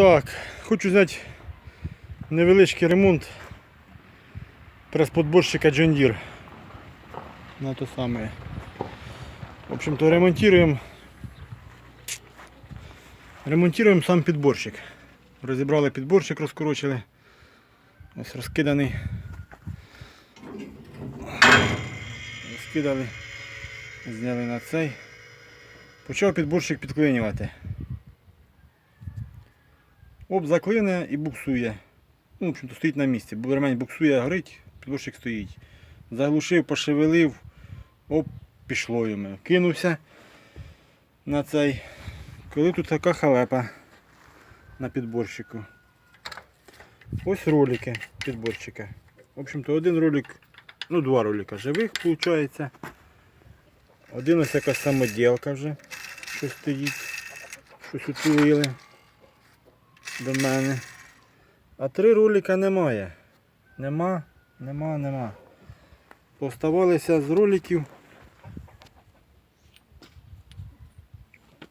Так, хочу зняти невеличкий ремонт прес-подборщика John Deere. На то саме. В общем-то ремонтируем ремонтируем сам підборщик. Розібрали підборщик, розкорочили. Ось розкиданий. Розкидали. Зняли на цей. Почав підборщик підклинювати. Об заклине і буксує. Ну, в общем-то, стоїть на місці. Ремень буксує, горить, підборщик стоїть. Заглушив, пошевелив, оп, пішло йому. Кинувся на цей. Коли тут така халепа на підборщику. Ось ролики підборщика. В общем-то, один ролик, ну два ролика живих, виходить. Один ось якась самоділка вже, що стоїть. Щось утулили до мене. А три ролика немає. Нема, нема, нема. Поставалися з роликів.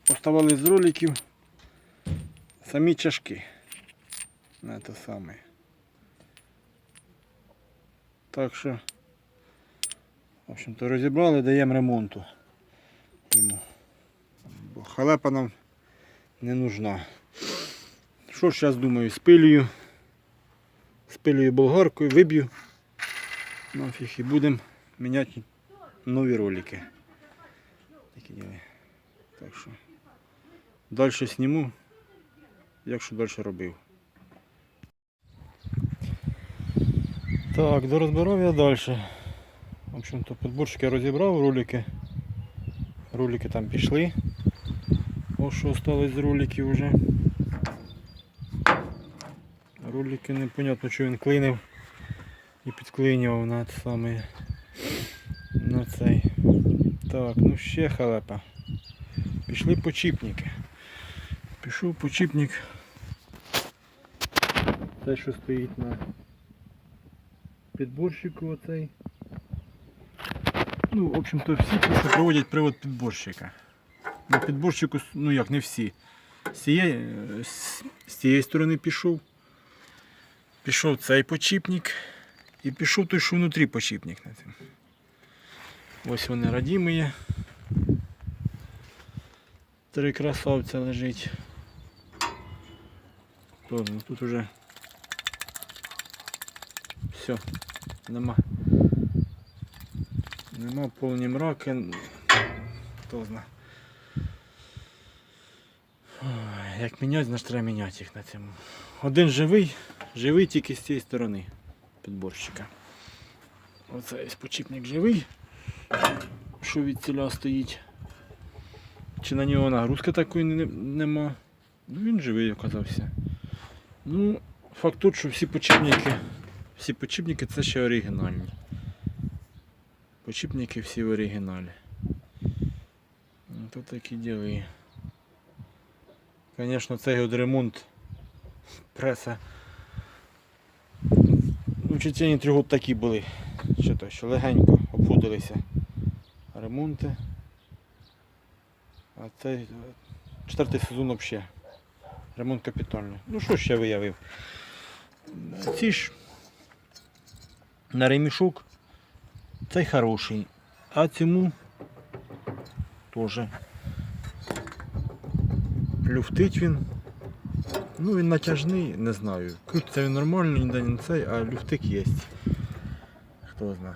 Поставали з роликів самі чашки. На те саме. Так що, в общем-то, розібрали, даємо ремонту йому. Бо халепа нам не нужна. Що ж зараз думаю, спилюю. Спилюю болгаркою, виб'ю. Нафіг і будемо міняти нові ролики. Такі діли. Так що далі зніму, як що далі робив. Так, дорозбирав я далі. В общем-то, підборщик я розібрав ролики. Ролики там пішли. Ось що осталось з роликів вже. Ролики непонятно, що він клинив і підклинював на саме на цей. Так, ну ще халепа. Пішли почіпники. Пішов почіпник. Те, що стоїть на підборщику оцей. Ну, в общем-то, всі просто проводять привод підборщика. На підборщику, ну як, не всі. З цієї, з цієї сторони пішов. Пішов цей почіпник. І пішов той, що внутрі почіпник. Ось вони радімі. Три красавця лежить. То, ну, тут уже все, нема. Нема повні мраки. Хто зна. Як міняти, значить треба міняти їх на цьому. Один живий, живий тільки з цієї сторони підборщика. Оце ось почіпник живий, що від ціля стоїть. Чи на нього нагрузки такої не- нема. Ну він живий оказався. Ну, факт тут, що всі почіпники, всі почіпники це ще оригінальні. Почіпники всі в оригіналі. То такі діли. Звісно, цей от ремонт преса. Ну, в течение такі були. Що то, що легенько обходилися ремонти. А цей е, четвертий сезон взагалі. Ремонт капітальний. Ну що ще виявив? Ці ж на ремішок цей хороший, а цьому теж люфтить він. Ну він натяжний, не знаю. Крутиться він нормально, ніде не цей, а люфтик є. Хто знає.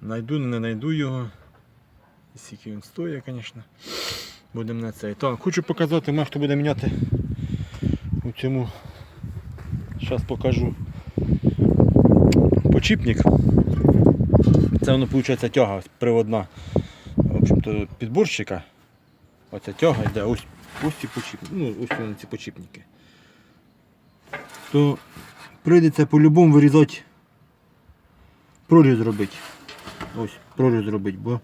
Найду, не найду його. Скільки він стоїть, звісно. Будемо на цей. Так, хочу показати, може хто буде міняти у цьому. Зараз покажу. Почіпник. Це воно виходить тяга приводна. В общем-то, підборщика. Оця тяга йде, ось, ось ці почіпники. Ну, ось вони ці почіпники. То прийдеться по-любому вирізати проріз зробити. Ось, проріз зробити, бо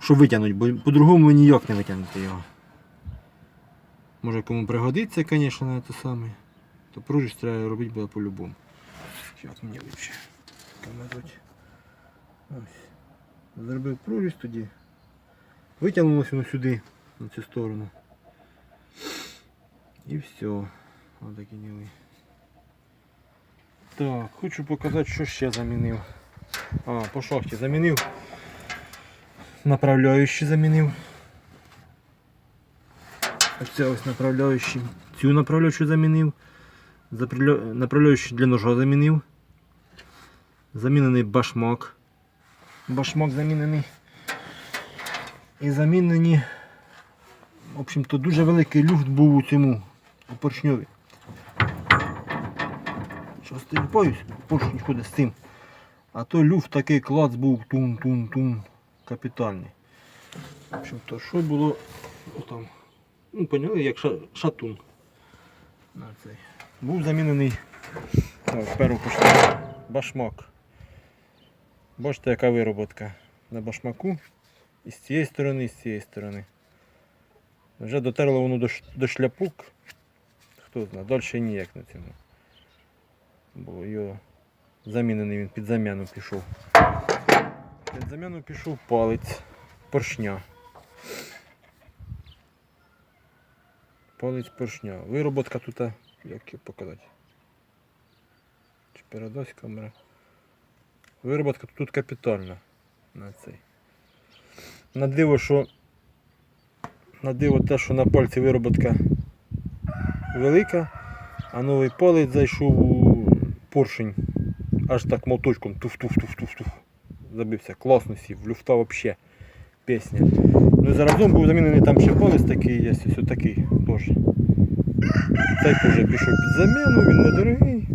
щоб витягнути, бо по-другому ніяк не витягнете його. Може кому пригодиться, звісно, на те саме. То проріз треба робити буде по-любому. Як мені лучше. Ось. Зробив проріз тоді. Витягнулося воно сюди, на цю сторону. І все. Отакі діли. Так, хочу показати, що ще замінив. А, по шахті замінив. Направляючий замінив. Оце ось направляючий. Цю направляючу замінив. Заприля- Направляючий для ножа замінив. Замінений башмак. Башмак замінений. І замінені. В общем-то дуже великий люфт був у цьому у поршньові. Що стрільпаюсь, поршень ходить з цим. А то люфт такий клац був тун-тун-тун. Капітальний. В общем-то, що було там. Ну, поняли, як ша- шатун. На цей. Був замінений так, перший башмак. Бачите, яка вироботка на башмаку. І з цієї сторони, і з цієї сторони. Вже дотерло воно до, до шляпок. Хто знає, далі ніяк на цьому. Бо його замінений він під заміну пішов. Під заміну пішов палець поршня. Палець поршня. Вироботка тут, як її показати? Чи передасть камера? Вироботка тут капітальна на цей. На диво, що на диво те, що на пальці вироботка велика, а новий палець зайшов у поршень. Аж так моточком туф-туф-туф-туф-туф. Забився. Класно сів, люфта взагалі. Пісня. Ну заразом був замінений там ще палець такий є, ось такий теж. Цей теж пішов під заміну, він недорогий.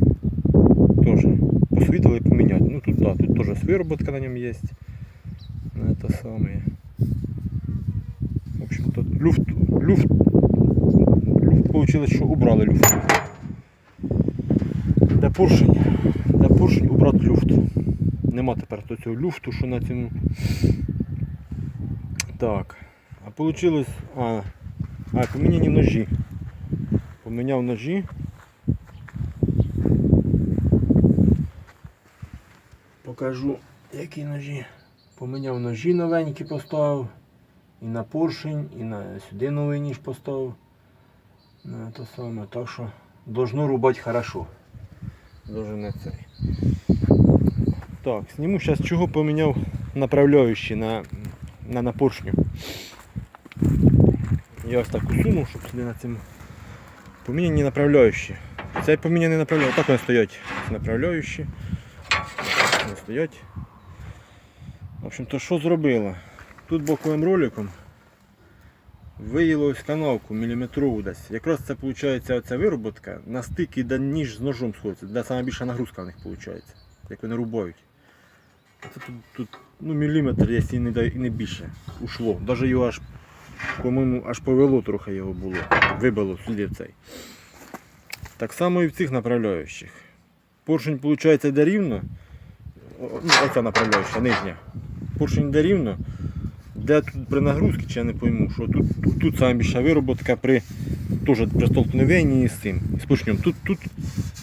Теж. Посвітили поміняти. Ну тут да, тут теж вироботка на ньому є. Самое. В общем-то, люфт, люфт, люфт получилось, що убрали люфт. Де поршень, де поршень убрати люфт. Нема тепер цього люфту, що на. Так. А получилось. А, а поміняні ножі. Поміняв ножі. Покажу, які ножі. Поміняв ножі новенькі поставив. І на поршень, і на сюди новий ніж поставив. На те саме. Так що должно рубати хорошо. Дуже не цей. Так, зніму зараз чого поміняв направляючий на, на, на. Я ось так усунув, щоб сюди на цьому. Поміняні направляючі. Цей поміняний направляючий. Так вони стоять. Направляючі. Вони стоять. В общем-то, що зробила? Тут боковим роликом виїло ось канавку міліметрову десь. Якраз це виходить оця вироботка на стики, де ніж з ножом сходиться, де найбільша нагрузка в них виходить, як вони рубають. Це тут, тут ну, міліметр, якщо і не, не більше, ушло. Навіть його аж, по-моєму, аж повело трохи його було, вибило сюди цей. Так само і в цих направляючих. Поршень, виходить, йде рівно. Ну, оця направляюча, нижня. Поршень йде рівно. Де тут при нагрузці, чи я не пойму, що тут, тут саме більша вироботка при, теж при столкновенні з цим, з поршнем. Тут, тут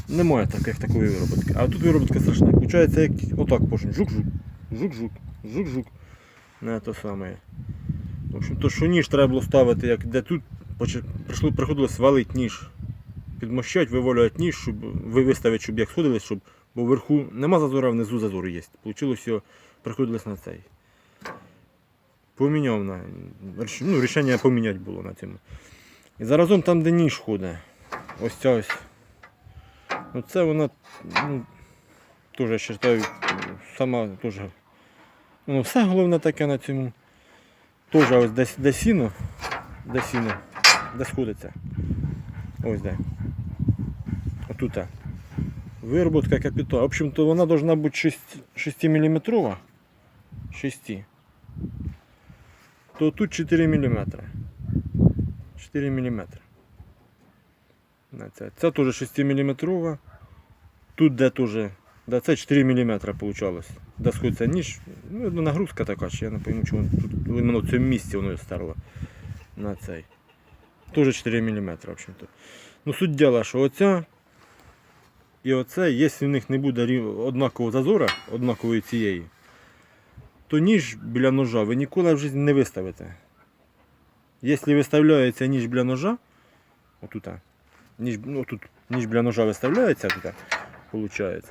немає таких, такої вироботки. А тут вироботка страшна. Получається як отак поршень. Жук-жук, жук-жук, жук-жук. Не те саме. В общем, то, що ніж треба було ставити, як де тут прийшло, приходилось валити ніж. Підмощати, вивалювати ніж, щоб ви виставити, щоб як сходились, щоб бо вверху нема зазора, а внизу зазор є. Получилось його, приходилось на цей. Поміняв на. Ну, рішення поміняти було на цьому. І заразом там, де ніж ходить. Ось ця ось. Ну це вона, ну, теж я вважаю, сама теж. Ну, все головне таке на цьому. Теж ось де, де сіно, де сіно, де сходиться. Ось де. Отут. Вироботка капітала. В общем-то вона должна бути 6, 6 мм. 6. То тут 4 мм. 4 мм. Це, теж 6 мм. Тут де теж. Да, це 4 мм получалось. Де сходиться ніж. Ну, нагрузка така, чи я не пойму, чому тут іменно в цьому місці воно стерло. На цей. Теж 4 мм, в общем-то. Ну суть діла, що оця і оце, якщо в них не буде однакового зазора, однакової цієї, то ніж біля ножа ви ніколи в житті не виставите. Якщо виставляється ніж біля ножа, отут, ніж, ну, тут ніж біля ножа виставляється, така, виходить.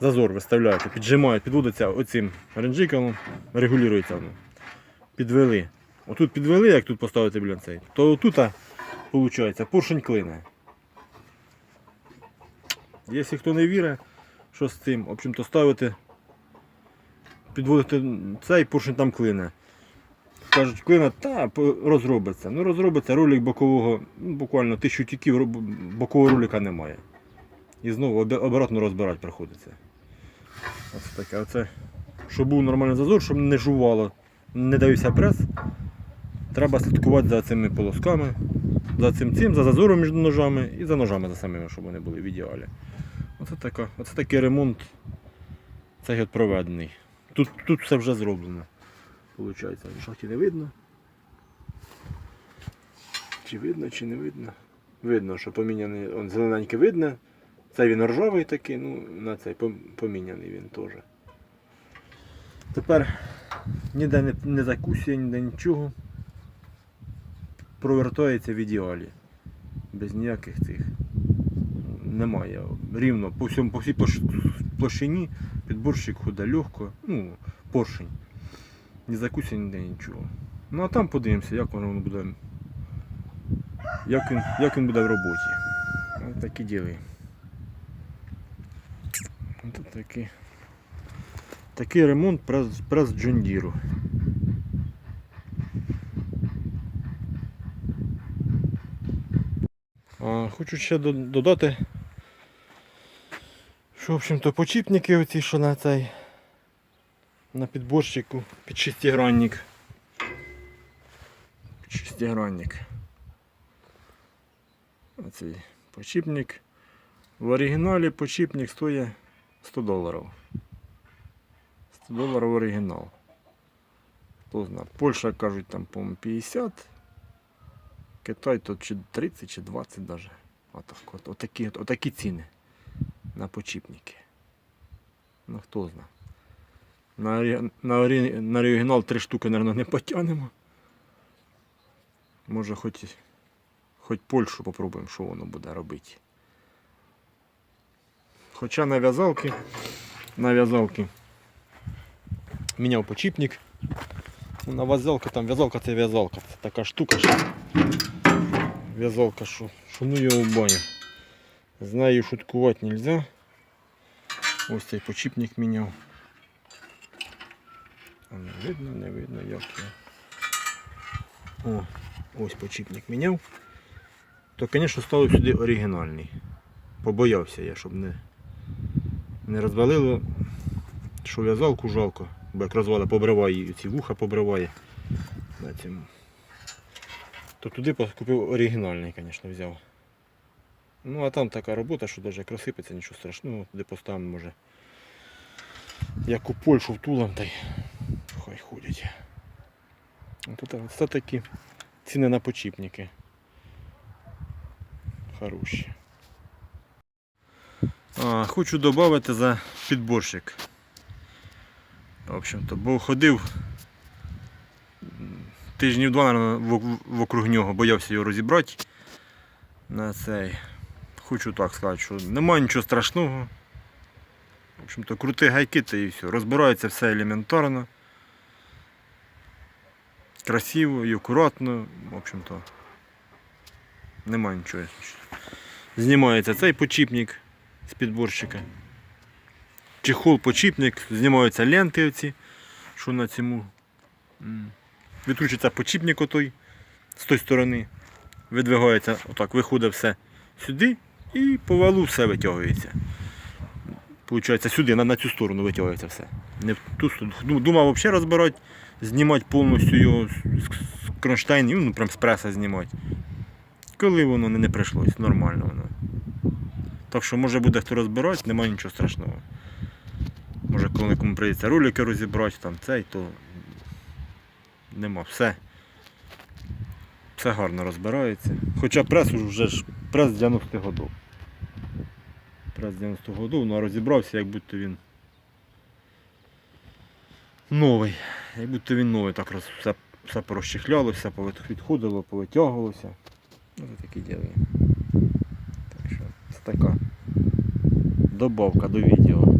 Зазор виставляєте, піджимають, підводиться оцим ренджикалом, регулюється воно. Підвели. Отут підвели, як тут поставити біля цей, то тут, виходить, поршень клине. Якщо хто не вірить, що з цим, в общем-то, ставити, підводити цей поршень там клине. Кажуть, клина, та розробиться. Ну розробиться ролик бокового, ну, буквально тисячу тіків бокового ролика немає. І знову обратно розбирати приходиться. Ось таке. Оце, щоб був нормальний зазор, щоб не жувало, не давився прес. Треба слідкувати за цими полосками, за цим цим, за зазором між ножами і за ножами за самими, щоб вони були в ідеалі. Оце, така, оце такий ремонт. Цей от проведений. Тут, тут все вже зроблено. Получається, в шахті не видно. Чи видно, чи не видно? Видно, що поміняний, он зелененький видно. Це він ржавий такий, ну на цей поміняний він теж. Тепер ніде не, не закусує, ніде нічого. Провертається в ідеалі. Без ніяких цих. Немає. Рівно по всьому, по всій площині підборщик ходить легко, ну, поршень. Не закусить ніде нічого. Ну а там подивимося, як воно буде. Як він, як він буде в роботі. Ось такі діли. Ось такий, такий ремонт прес Джондіру. Хочу ще додати, що в общем-то почіпники оці, що на цей на підборщику під шестигранник. Шестигранник. Оцей почіпник. В оригіналі почіпник стоїть 100 доларів. 100 доларів оригінал. Хто знає. Польща кажуть там, по-моєму, 50. Китай тут чи 30 чи 20 даже. Отак, от, отакі, от, отакі ціни на почіпники. Ну хто знає. На, на, на оригінал три штуки, мабуть, не потягнемо. Може хоч, хоч Польщу попробуємо, що воно буде робити. Хоча на в'язалки, на в'язалки міняв почіпник. Ну, На в'язалка там в'язалка це в'язалка. Це така штука, що в'язалка, що ну його в баню. З нею шуткувати не можна. Ось цей почіпник міняв. А не видно, не видно, як його. О, ось почіпник міняв. То, звісно, ставив сюди оригінальний. Побоявся я, щоб не, не розвалило, що в'язалку жалко, бо як розвали, побриває ці вуха побриває. То туди купив оригінальний, звісно, взяв. Ну а там така робота, що навіть як розсипеться, нічого страшного, туди поставимо може. Як у Польщу втулам, та й хай ходять. Тут це такі ціни на почіпники. Хороші. А, хочу додати за підборщик. В общем-то, бо ходив тижнів два, наверно, вокруг нього, боявся його розібрати. На цей. Хочу так сказати, що немає нічого страшного. В общем-то, крути гайки та і все. Розбирається все елементарно. Красиво і акуратно. В общем-то. Немає нічого. Знімається цей почіпник з підборщика. Чехол почіпник, знімаються ленти оці, що на цьому. Відкручується почіпник отой з тої сторони. Видвигається, отак, виходить все сюди і по валу все витягується. Получається, сюди, на, на цю сторону витягується все. Не в ту сторону. Ну, Думав взагалі розбирати, знімати повністю його з, кронштейнів, ну прям з преса знімати. Коли воно не, не прийшлось, нормально воно. Так що може буде хто розбирати, немає нічого страшного. Може коли кому прийдеться ролики розібрати, там цей, то нема. Все. Все гарно розбирається. Хоча прес вже ж прес з 90-х годів. Прес з 90-х годів, ну а розібрався, як будто він новий. Як будто він новий, так роз, все, все порозчехлялося, все відходило, повитягувалося. Ось такі діли. така добавка до відео.